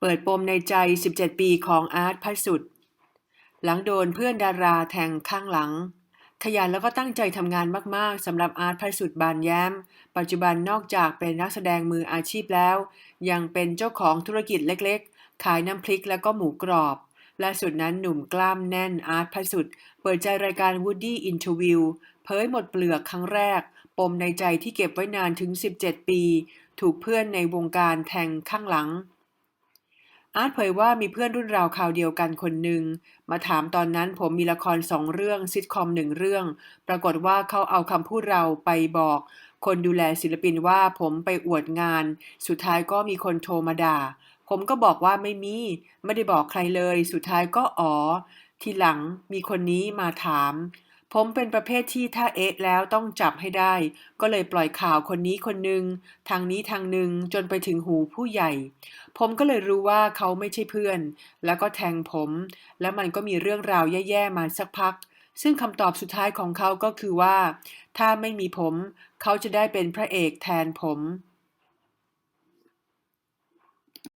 เปิดปมในใจ 17 ปีของอาร์ตพระสุด หลังโดนเพื่อนดาราแทงข้างหลัง ขยันแล้วก็ตั้งใจทำงานมากๆสำหรับอาร์ตพระสุดบานแย้ม ปัจจุบันนอกจากเป็นนักแสดงมืออาชีพแล้ว ยังเป็นเจ้าของธุรกิจเล็กๆ ขายน้ำพริกแล้วก็หมูกรอบล่าสุดนั้นหนุ่มกล้ามแน่นอาร์ตพระสุด เปิดใจรายการ Woody Interview เผยหมดเปลือกครั้งแรก ปมในใจที่เก็บไว้นานถึง 17 ปี ถูกเพื่อนในวงการแทงข้างหลัง อาร์ตเผยว่ามีเพื่อนรุ่นราวคราวเดียวกันคนหนึ่ง มาถามตอนนั้นผมมีละครสองเรื่องซิทคอมหนึ่งเรื่อง ปรากฏว่าเขาเอาคำพูดเราไปบอก คนดูแลศิลปินว่าผมไปอวดงาน สุดท้ายก็มีคนโทรมาด่า ผมก็บอกว่าไม่มี ไม่ได้บอกใครเลย สุดท้ายก็อ๋อ ทีหลังมีคนนี้มาถาม ผมเป็นประเภทที่ถ้าเอ๊ะแล้วต้องจับให้ได้ ก็เลยปล่อยข่าวคนนี้คนหนึ่งทางนี้ทางหนึ่งจนไปถึงหูผู้ใหญ่ ผมก็เลยรู้ว่าเขาไม่ใช่เพื่อน แล้วก็แทงผม แล้วมันก็มีเรื่องราวแย่ๆมาสักพัก ซึ่งคำตอบสุดท้ายของเขาก็คือว่า ถ้าไม่มีผม เขาจะได้เป็นพระเอกแทนผม